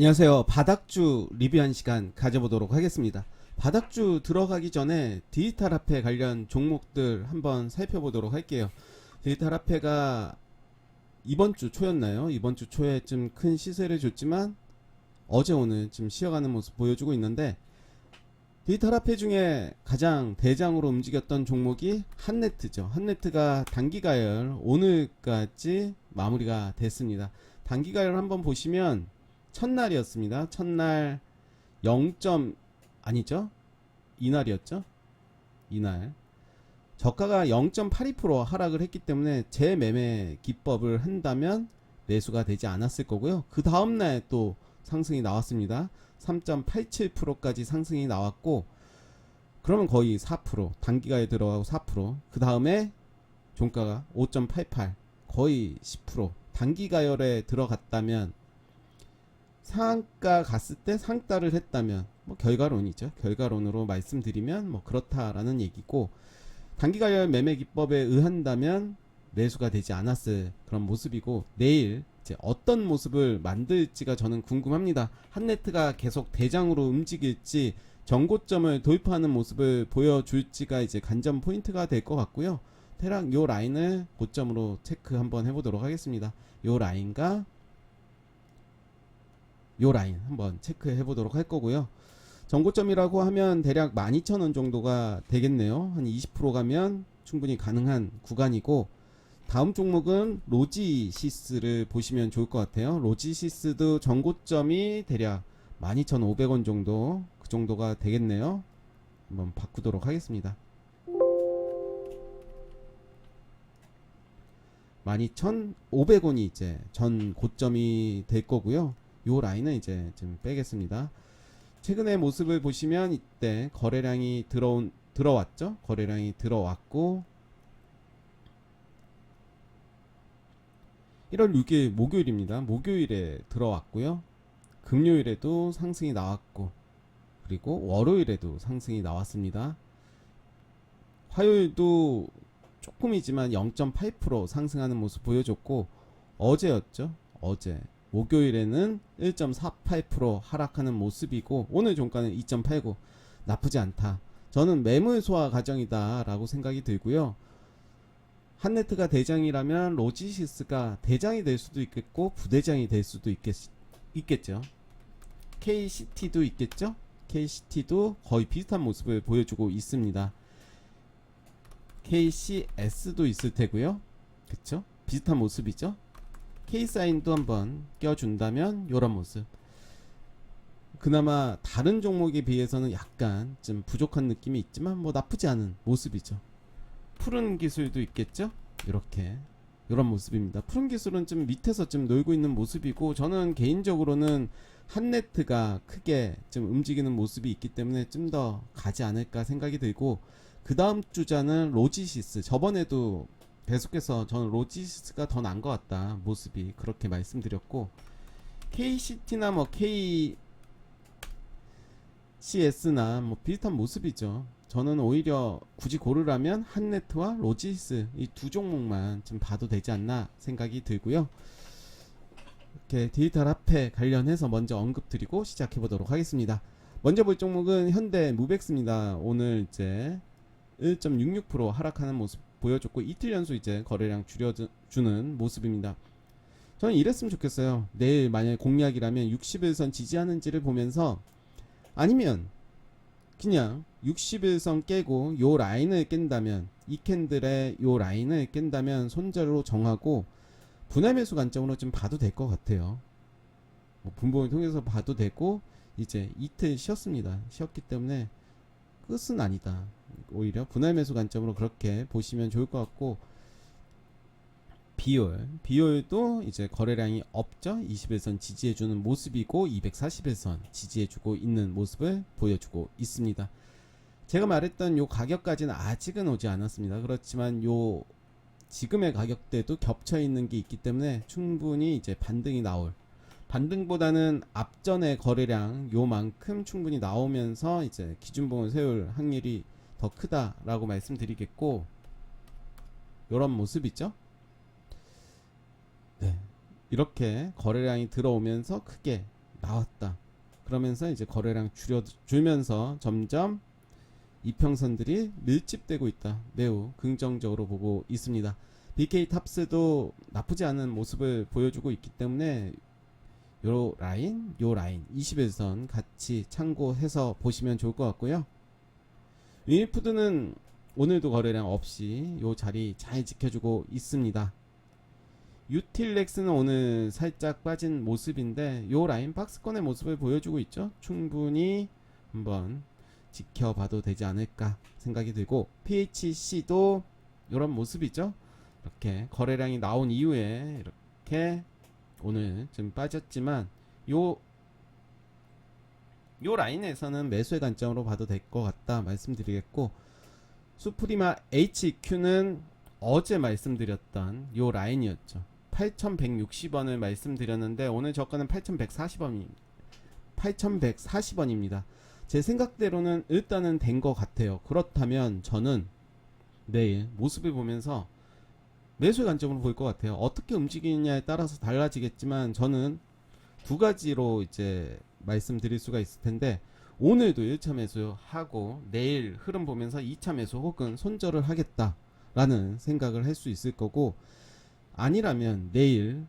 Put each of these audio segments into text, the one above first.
안녕하세요. 바닥주 리뷰한 시간 가져보도록 하겠습니다. 바닥주 들어가기 전에 디지털 화폐 관련 종목들 한번 살펴보도록 할게요. 디지털 화폐가 이번 주 초였나요? 이번 주 초에 좀 큰 시세를 줬지만 어제 오늘 좀 쉬어가는 모습 보여주고 있는데 디지털 화폐 중에 가장 대장으로 움직였던 종목이 한네트죠. 한네트가 단기가열 오늘까지 마무리가 됐습니다. 단기가열 한번 보시면 첫날이었습니다. 첫날 0. 아니죠? 이날이었죠? 이날 저가가 0.82% 하락을 했기 때문에 재매매 기법을 한다면 매수가 되지 않았을 거고요. 그 다음날 또 상승이 나왔습니다. 3.87%까지 상승이 나왔고 그러면 거의 4% 단기가에 들어가고 4%그 다음에 종가가 5.88 거의 10% 단기가열에 들어갔다면 상한가 갔을 때 상따를 했다면 뭐 결과론이죠. 결과론으로 말씀드리면 뭐 그렇다라는 얘기고 단기가열 매매 기법에 의한다면 매수가 되지 않았을 그런 모습이고 내일 이제 어떤 모습을 만들지가 저는 궁금합니다. 한네트가 계속 대장으로 움직일지 정고점을 돌파하는 모습을 보여줄지가 이제 관전 포인트가 될 것 같고요. 대략 요 라인을 고점으로 체크 한번 해보도록 하겠습니다. 요 라인과 요 라인 한번 체크해 보도록 할 거고요. 정고점이라고 하면 대략 12,000원 정도가 되겠네요. 한 20% 가면 충분히 가능한 구간이고 다음 종목은 로지시스를 보시면 좋을 것 같아요. 로지시스도 정고점이 대략 12,500원 정도 그 정도가 되겠네요. 한번 바꾸도록 하겠습니다. 12,500원이 이제 전 고점이 될 거고요. 요 라인은 이제 좀 빼겠습니다. 최근의 모습을 보시면 이때 거래량이 들어온 들어왔죠? 거래량이 들어왔고 1월 6일 목요일입니다. 목요일에 들어왔고요. 금요일에도 상승이 나왔고 그리고 월요일에도 상승이 나왔습니다. 화요일도 조금이지만 0.8% 상승하는 모습 보여줬고 어제였죠. 어제 목요일에는 1.48% 하락하는 모습이고 오늘 종가는 2.89 나쁘지 않다. 저는 매물 소화 과정이다라고 생각이 들고요. 한네트가 대장이라면 로지시스가 대장이 될 수도 있겠고 부대장이 될 수도 있겠, 있겠죠. KCT도 있겠죠. KCT도 거의 비슷한 모습을 보여주고 있습니다. KCS도 있을 테고요. 그쵸? 비슷한 모습이죠. K사인도 한번 껴준다면 요런 모습. 그나마 다른 종목에 비해서는 약간 좀 부족한 느낌이 있지만 뭐 나쁘지 않은 모습이죠. 푸른 기술도 있겠죠? 이렇게. 이런 모습입니다. 푸른 기술은 좀 밑에서 좀 놀고 있는 모습이고 저는 개인적으로는 한네트가 크게 좀 움직이는 모습이 있기 때문에 좀 더 가지 않을까 생각이 들고 그 다음 주자는 로지시스. 저번에도 계속해서 저는 로지스가 더 나은 것 같다 모습이 그렇게 말씀드렸고 KCT나 뭐 KCS나 뭐 비슷한 모습이죠. 저는 오히려 굳이 고르라면 한네트와 로지스 이 두 종목만 좀 봐도 되지 않나 생각이 들고요. 이렇게 디지털 화폐 관련해서 먼저 언급드리고 시작해 보도록 하겠습니다. 먼저 볼 종목은 현대 무벡스입니다. 오늘 이제 1.66% 하락하는 모습 보여줬고 이틀 연속 이제 거래량 줄여주는 모습입니다. 저는 이랬으면 좋겠어요. 내일 만약에 공략이라면 60일선 지지하는지를 보면서 아니면 그냥 60일선 깨고 요 라인을 깬다면 이 캔들의 요 라인을 깬다면 손절로 정하고 분할 매수 관점으로 좀 봐도 될 것 같아요. 뭐 분봉을 통해서 봐도 되고 이제 이틀 쉬었습니다. 쉬었기 때문에 끝은 아니다. 오히려 분할 매수 관점으로 그렇게 보시면 좋을 것 같고 비율 비율도 이제 거래량이 없죠? 21선 지지해주는 모습이고 241선 지지해주고 있는 모습을 보여주고 있습니다. 제가 말했던 요 가격까지는 아직은 오지 않았습니다. 그렇지만 요 지금의 가격대도 겹쳐 있는 게 있기 때문에 충분히 이제 반등이 나올 반등보다는 앞전의 거래량 요만큼 충분히 나오면서 이제 기준봉을 세울 확률이 더 크다라고 말씀드리겠고 이런 모습이죠. 네. 이렇게 거래량이 들어오면서 크게 나왔다. 그러면서 이제 거래량 줄여 줄면서 점점 이평선들이 밀집되고 있다. 매우 긍정적으로 보고 있습니다. BK 탑스도 나쁘지 않은 모습을 보여주고 있기 때문에 요 라인, 요 라인 21선 같이 참고해서 보시면 좋을 것 같고요. 유니푸드는 오늘도 거래량 없이 요 자리 잘 지켜주고 있습니다. 유틸렉스는 오늘 살짝 빠진 모습인데 요 라인 박스권의 모습을 보여주고 있죠. 충분히 한번 지켜봐도 되지 않을까 생각이 들고 PHC도 이런 모습이죠. 이렇게 거래량이 나온 이후에 이렇게 오늘 좀 빠졌지만 요 요 라인에서는 매수의 관점으로 봐도 될 것 같다 말씀드리겠고 수프리마 HQ는 어제 말씀드렸던 요 라인이었죠. 8,160원을 말씀드렸는데 오늘 저가는 8,140원입니다. 8,140원입니다. 제 생각대로는 일단은 된 것 같아요. 그렇다면 저는 내일 모습을 보면서 매수의 관점으로 볼 것 같아요. 어떻게 움직이느냐에 따라서 달라지겠지만 저는 두 가지로 이제 말씀드릴 수가 있을 텐데 오늘도 1차 매수하고 내일 흐름 보면서 2차 매수 혹은 손절을 하겠다라는 생각을 할 수 있을 거고 아니라면 내일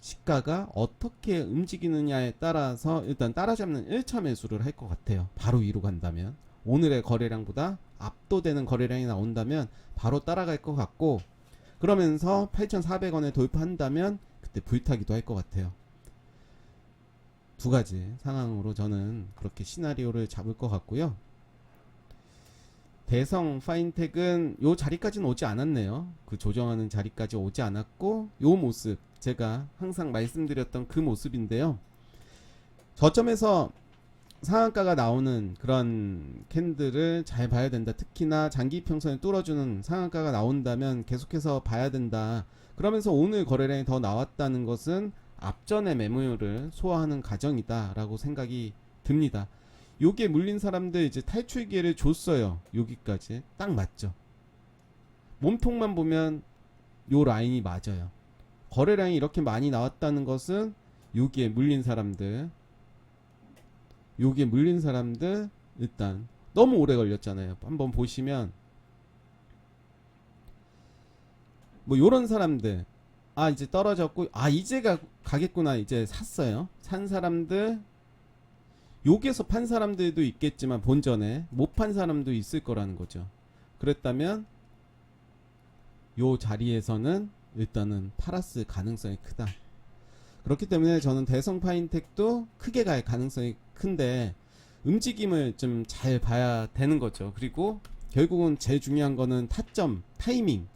시가가 어떻게 움직이느냐에 따라서 일단 따라잡는 1차 매수를 할 것 같아요. 바로 위로 간다면 오늘의 거래량보다 압도되는 거래량이 나온다면 바로 따라갈 것 같고 그러면서 8,400원에 돌파한다면 그때 불타기도 할 것 같아요. 두 가지 상황으로 저는 그렇게 시나리오를 잡을 것 같고요. 대성 파인텍은 요 자리까지는 오지 않았네요. 그 조정하는 자리까지 오지 않았고 요 모습 제가 항상 말씀드렸던 그 모습인데요. 저점에서 상한가가 나오는 그런 캔들을 잘 봐야 된다. 특히나 장기 평선을 뚫어주는 상한가가 나온다면 계속해서 봐야 된다. 그러면서 오늘 거래량이 더 나왔다는 것은 앞전의 매물을 소화하는 과정이다라고 생각이 듭니다. 요게 물린 사람들 이제 탈출 기회를 줬어요. 여기까지 딱 맞죠. 몸통만 보면 요 라인이 맞아요. 거래량이 이렇게 많이 나왔다는 것은 여기에 물린 사람들 여기에 물린 사람들 일단 너무 오래 걸렸잖아요. 한번 보시면 뭐 요런 사람들 아 이제 떨어졌고 아 이제 가, 가겠구나 이제 샀어요. 산 사람들 여기에서 판 사람들도 있겠지만 본전에 못 판 사람도 있을 거라는 거죠. 그랬다면 요 자리에서는 일단은 팔았을 가능성이 크다. 그렇기 때문에 저는 대성 파인텍도 크게 갈 가능성이 큰데 움직임을 좀 잘 봐야 되는 거죠. 그리고 결국은 제일 중요한 거는 타점, 타이밍.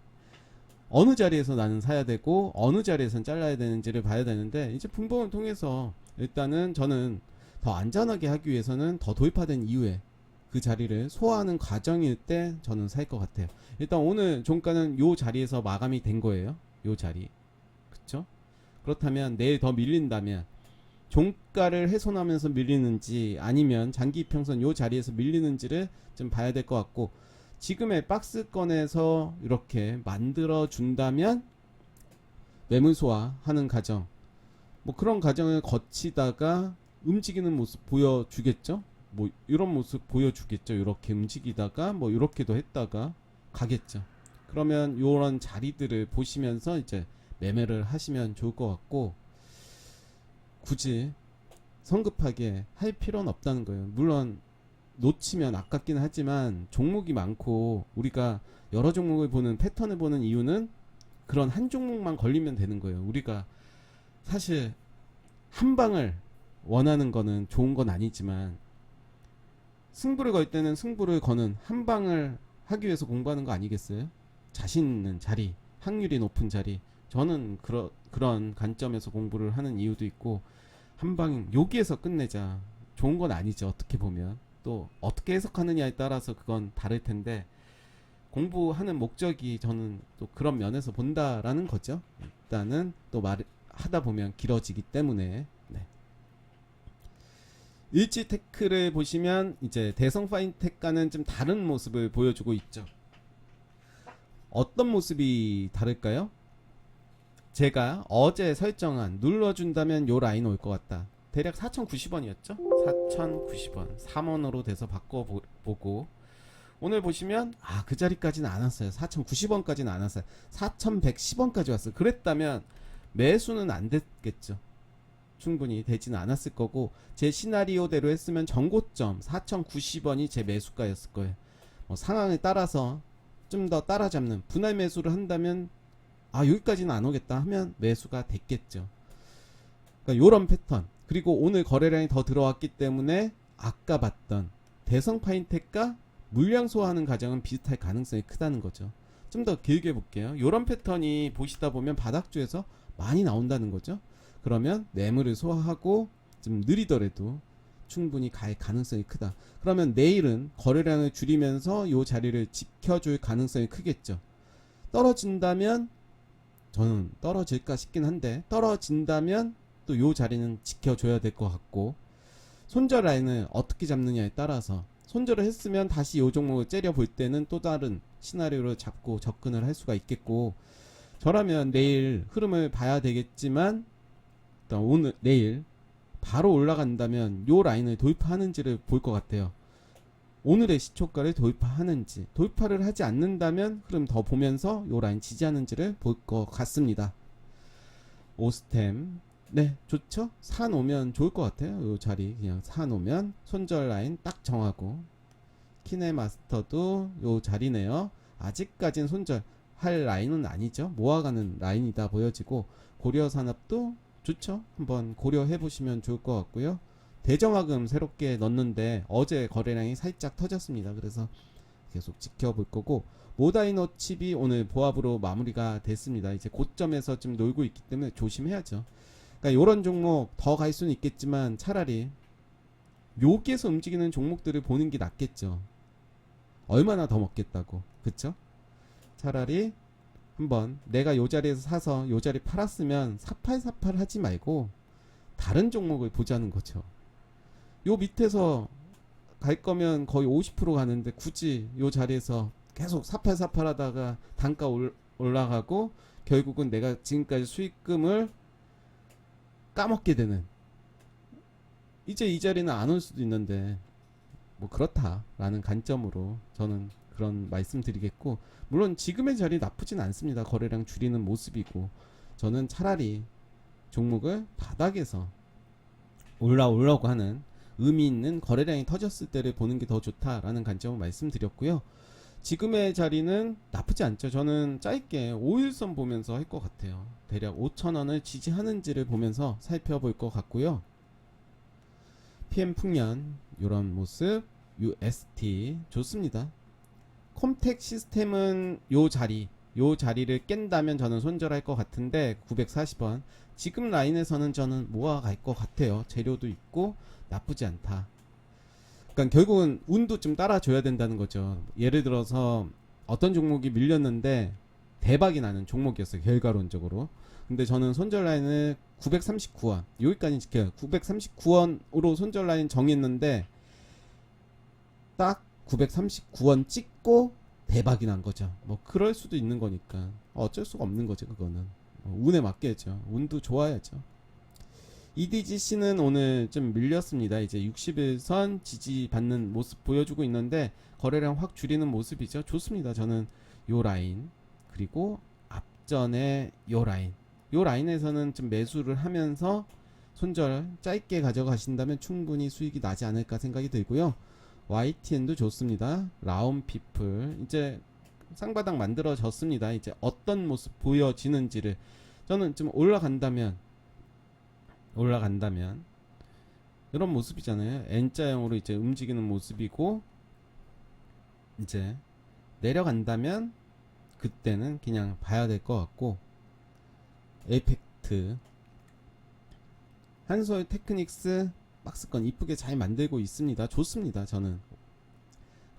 어느 자리에서 나는 사야 되고 어느 자리에선 잘라야 되는지를 봐야 되는데 이제 분봉을 통해서 일단은 저는 더 안전하게 하기 위해서는 더 도입화된 이후에 그 자리를 소화하는 과정일 때 저는 살 것 같아요. 일단 오늘 종가는 요 자리에서 마감이 된 거예요. 요 자리. 그쵸? 그렇다면 내일 더 밀린다면 종가를 훼손하면서 밀리는지 아니면 장기 평선 요 자리에서 밀리는지를 좀 봐야 될 것 같고 지금의 박스권에서 이렇게 만들어 준다면 매물 소화 하는 과정 뭐 그런 과정을 거치다가 움직이는 모습 보여주겠죠? 뭐 이런 모습 보여주겠죠? 이렇게 움직이다가 뭐 이렇게도 했다가 가겠죠. 그러면 요런 자리들을 보시면서 이제 매매를 하시면 좋을 것 같고 굳이 성급하게 할 필요는 없다는 거예요. 물론 놓치면 아깝긴 하지만 종목이 많고 우리가 여러 종목을 보는 패턴을 보는 이유는 그런 한 종목만 걸리면 되는 거예요. 우리가 사실 한 방을 원하는 거는 좋은 건 아니지만 승부를 걸 때는 승부를 거는 한 방을 하기 위해서 공부하는 거 아니겠어요? 자신 있는 자리, 확률이 높은 자리. 저는 그러, 그런 관점에서 공부를 하는 이유도 있고 한 방 여기에서 끝내자. 좋은 건 아니죠. 어떻게 보면 또 어떻게 해석하느냐에 따라서 그건 다를 텐데 공부하는 목적이 저는 또 그런 면에서 본다라는 거죠. 일단은 또 말 하다 보면 길어지기 때문에 네. 일지 테크를 보시면 이제 대성 파인텍과는 좀 다른 모습을 보여주고 있죠. 어떤 모습이 다를까요? 제가 어제 설정한 눌러준다면 요 라인 올 것 같다. 대략 4,090원이었죠? 4,090원. 3원으로 돼서 바꿔보고. 오늘 보시면 아 그 자리까지는 안 왔어요. 4,090원까지는 안 왔어요. 4,110원까지 왔어요. 그랬다면 매수는 안 됐겠죠. 충분히 되지는 않았을 거고 제 시나리오대로 했으면 전고점 4,090원이 제 매수가였을 거예요. 뭐 상황에 따라서 좀 더 따라잡는 분할 매수를 한다면 아 여기까지는 안 오겠다 하면 매수가 됐겠죠. 그러니까 요런 패턴 그리고 오늘 거래량이 더 들어왔기 때문에 아까 봤던 대성 파인텍과 물량 소화하는 과정은 비슷할 가능성이 크다는 거죠. 좀 더 길게 볼게요. 요런 패턴이 보시다 보면 바닥주에서 많이 나온다는 거죠. 그러면 매물을 소화하고 좀 느리더라도 충분히 갈 가능성이 크다. 그러면 내일은 거래량을 줄이면서 요 자리를 지켜줄 가능성이 크겠죠. 떨어진다면 저는 떨어질까 싶긴 한데 떨어진다면 또 요 자리는 지켜줘야 될 것 같고 손절 라인을 어떻게 잡느냐에 따라서 손절을 했으면 다시 요 종목을 째려 볼 때는 또 다른 시나리오를 잡고 접근을 할 수가 있겠고 저라면 내일 흐름을 봐야 되겠지만 일단 오늘 내일 바로 올라간다면 요 라인을 돌파하는지를 볼 것 같아요. 오늘의 시초가를 돌파하는지 돌파를 하지 않는다면 흐름 더 보면서 요 라인 지지하는지를 볼 것 같습니다. 오스템 네 좋죠? 사놓으면 좋을 것 같아요 요 자리. 그냥 사놓으면 손절 라인 딱 정하고 키네마스터도 요 자리네요. 아직까진 손절 할 라인은 아니죠. 모아가는 라인이다 보여지고 고려산업도 좋죠? 한번 고려해 보시면 좋을 것 같고요. 대정화금 새롭게 넣는데 어제 거래량이 살짝 터졌습니다. 그래서 계속 지켜볼 거고 모다이노 칩이 오늘 보합으로 마무리가 됐습니다. 이제 고점에서 좀 놀고 있기 때문에 조심해야죠 그러니까 이런 종목 더 갈 수는 있겠지만 차라리 여기에서 움직이는 종목들을 보는 게 낫겠죠. 얼마나 더 먹겠다고, 그쵸? 차라리 한번 내가 요 자리에서 사서 요 자리 팔았으면 사팔사팔 하지 말고 다른 종목을 보자는 거죠. 요 밑에서 갈 거면 거의 50% 가는데 굳이 요 자리에서 계속 사팔사팔 하다가 단가 올, 올라가고 결국은 내가 지금까지 수익금을 까먹게 되는. 이제 이 자리는 안 올 수도 있는데 뭐 그렇다라는 관점으로 저는 그런 말씀드리겠고 물론 지금의 자리 나쁘진 않습니다. 거래량 줄이는 모습이고 저는 차라리 종목을 바닥에서 올라오려고 하는 의미 있는 거래량이 터졌을 때를 보는 게 더 좋다라는 관점을 말씀드렸고요 지금의 자리는 나쁘지 않죠. 저는 짧게 5일선 보면서 할 것 같아요. 대략 5천원을 지지하는지를 보면서 살펴볼 것 같고요. PM 풍년 이런 모습 UST 좋습니다. 콤텍 시스템은 요 자리 요 자리를 깬다면 저는 손절할 것 같은데 940원 지금 라인에서는 저는 모아갈 것 같아요. 재료도 있고 나쁘지 않다. 그러니까 결국은 운도 좀 따라줘야 된다는 거죠. 예를 들어서 어떤 종목이 밀렸는데 대박이 나는 종목이었어요. 결과론적으로. 근데 저는 손절 라인을 939원 여기까지 지켜요. 939원으로 손절 라인 정했는데 딱 939원 찍고 대박이 난 거죠. 뭐 그럴 수도 있는 거니까 어쩔 수가 없는 거죠. 그거는 뭐 운에 맡겨야죠. 운도 좋아야죠. EDGC는 오늘 좀 밀렸습니다. 이제 60일선 지지받는 모습 보여주고 있는데 거래량 확 줄이는 모습이죠. 좋습니다. 저는 요 라인 그리고 앞전에 요 라인 요 라인에서는 좀 매수를 하면서 손절 짧게 가져가신다면 충분히 수익이 나지 않을까 생각이 들고요. YTN도 좋습니다. 라운 피플 이제 쌍바닥 만들어졌습니다. 이제 어떤 모습 보여지는지를 저는 좀 올라간다면 올라간다면 이런 모습이잖아요. N자형으로 이제 움직이는 모습이고 이제 내려간다면 그때는 그냥 봐야 될 것 같고 에이펙트 한솔 테크닉스 박스권 이쁘게 잘 만들고 있습니다. 좋습니다. 저는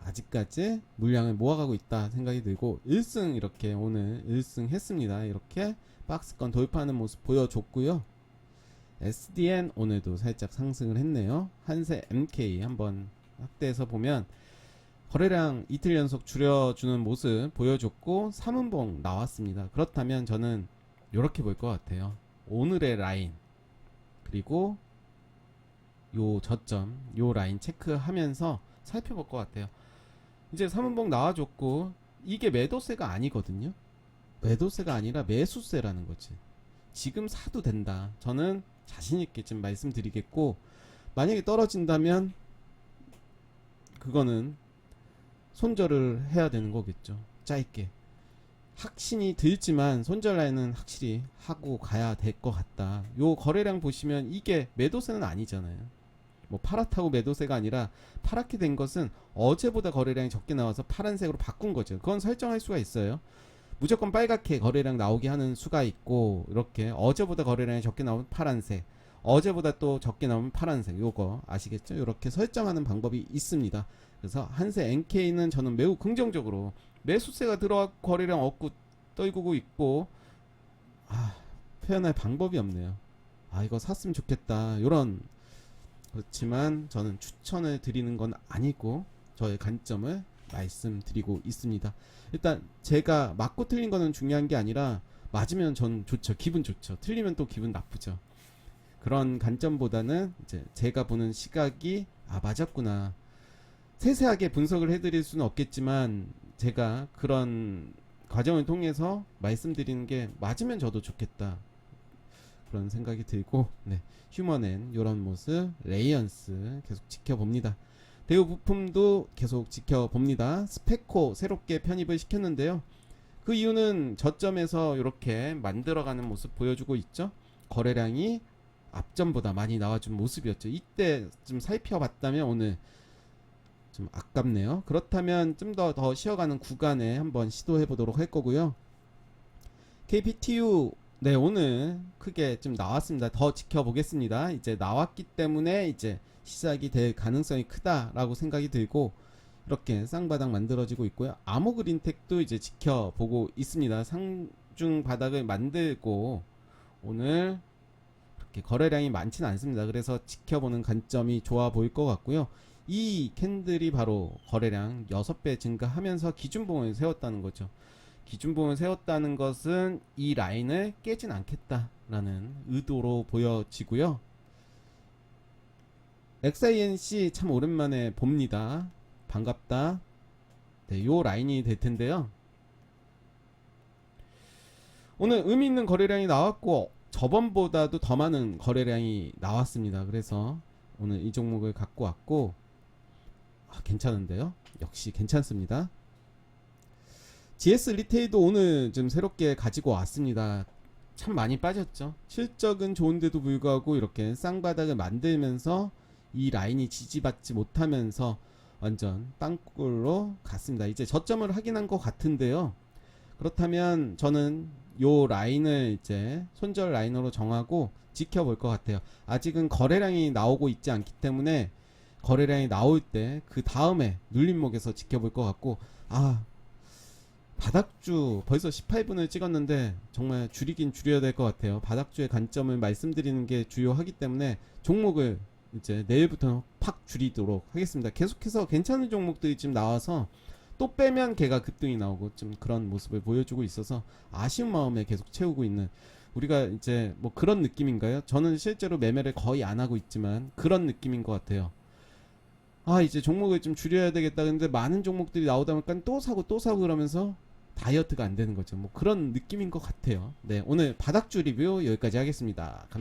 아직까지 물량을 모아가고 있다 생각이 들고 1승 이렇게 오늘 1승 했습니다. 이렇게 박스권 돌파하는 모습 보여줬고요. SDN 오늘도 살짝 상승을 했네요. 한세 MK 한번 확대해서 보면 거래량 이틀 연속 줄여주는 모습 보여줬고 3운봉 나왔습니다. 그렇다면 저는 이렇게 볼 것 같아요. 오늘의 라인 그리고 요 저점, 요 라인 체크하면서 살펴볼 것 같아요. 이제 3분봉 나와줬고 이게 매도세가 아니거든요. 매도세가 아니라 매수세라는 거지. 지금 사도 된다. 저는 자신 있게 좀 말씀드리겠고 만약에 떨어진다면 그거는 손절을 해야 되는 거겠죠. 짧게. 확신이 들지만 손절 라인은 확실히 하고 가야 될 것 같다. 요 거래량 보시면 이게 매도세는 아니잖아요. 뭐 파랗다고 매도세가 아니라 파랗게 된 것은 어제보다 거래량이 적게 나와서 파란색으로 바꾼 거죠. 그건 설정할 수가 있어요. 무조건 빨갛게 거래량 나오게 하는 수가 있고 이렇게 어제보다 거래량이 적게 나오면 파란색, 어제보다 또 적게 나오면 파란색. 요거 아시겠죠? 이렇게 설정하는 방법이 있습니다. 그래서 한세 NK는 저는 매우 긍정적으로 매수세가 들어와 거래량 얻고 떨구고 있고 아 표현할 방법이 없네요. 아 이거 샀으면 좋겠다. 요런 그렇지만 저는 추천을 드리는 건 아니고 저의 관점을 말씀드리고 있습니다. 일단 제가 맞고 틀린 거는 중요한 게 아니라 맞으면 전 좋죠. 기분 좋죠. 틀리면 또 기분 나쁘죠. 그런 관점보다는 이제 제가 보는 시각이 아 맞았구나. 세세하게 분석을 해드릴 수는 없겠지만 제가 그런 과정을 통해서 말씀드리는 게 맞으면 저도 좋겠다. 그런 생각이 들고 네. 휴먼엔 이런 모습 레이언스 계속 지켜봅니다. 대우 부품도 계속 지켜봅니다. 스페코 새롭게 편입을 시켰는데요. 그 이유는 저점에서 이렇게 만들어가는 모습 보여주고 있죠. 거래량이 앞전보다 많이 나와준 모습이었죠. 이때 좀 살펴봤다면 오늘 좀 아깝네요. 그렇다면 좀 더더 쉬어가는 구간에 한번 시도해 보도록 할 거고요. KPTU 네 오늘 크게 좀 나왔습니다. 더 지켜보겠습니다. 이제 나왔기 때문에 이제 시작이 될 가능성이 크다라고 생각이 들고 이렇게 쌍바닥 만들어지고 있고요. 아모그린텍도 이제 지켜보고 있습니다. 상중 바닥을 만들고 오늘 그렇게 거래량이 많지는 않습니다. 그래서 지켜보는 관점이 좋아 보일 것 같고요. 이 캔들이 바로 거래량 6배 증가하면서 기준봉을 세웠다는 거죠. 기준봉을 세웠다는 것은 이 라인을 깨진 않겠다라는 의도로 보여지고요. XINC 참 오랜만에 봅니다. 반갑다. 네, 요 라인이 될 텐데요. 오늘 의미 있는 거래량이 나왔고 저번보다도 더 많은 거래량이 나왔습니다. 그래서 오늘 이 종목을 갖고 왔고 아, 괜찮은데요? 역시 괜찮습니다. GS 리테일도 오늘 좀 새롭게 가지고 왔습니다. 참 많이 빠졌죠. 실적은 좋은데도 불구하고 이렇게 쌍바닥을 만들면서 이 라인이 지지받지 못하면서 완전 빵꿀로 갔습니다. 이제 저점을 확인한 것 같은데요. 그렇다면 저는 요 라인을 이제 손절 라인으로 정하고 지켜볼 것 같아요. 아직은 거래량이 나오고 있지 않기 때문에 거래량이 나올 때 그 다음에 눌림목에서 지켜볼 것 같고 아 바닥주 벌써 18분을 찍었는데 정말 줄이긴 줄여야 될 것 같아요. 바닥주의 관점을 말씀드리는 게 주요하기 때문에 종목을 이제 내일부터 팍 줄이도록 하겠습니다. 계속해서 괜찮은 종목들이 지금 나와서 또 빼면 걔가 급등이 나오고 좀 그런 모습을 보여주고 있어서 아쉬운 마음에 계속 채우고 있는 우리가 이제 뭐 그런 느낌인가요? 저는 실제로 매매를 거의 안 하고 있지만 그런 느낌인 것 같아요. 아 이제 종목을 좀 줄여야 되겠다 근데 많은 종목들이 나오다 보니까 또 사고 또 사고 그러면서 다이어트가 안 되는 거죠 뭐 그런 느낌인 것 같아요 네 오늘 바닥주 리뷰 여기까지 하겠습니다 감-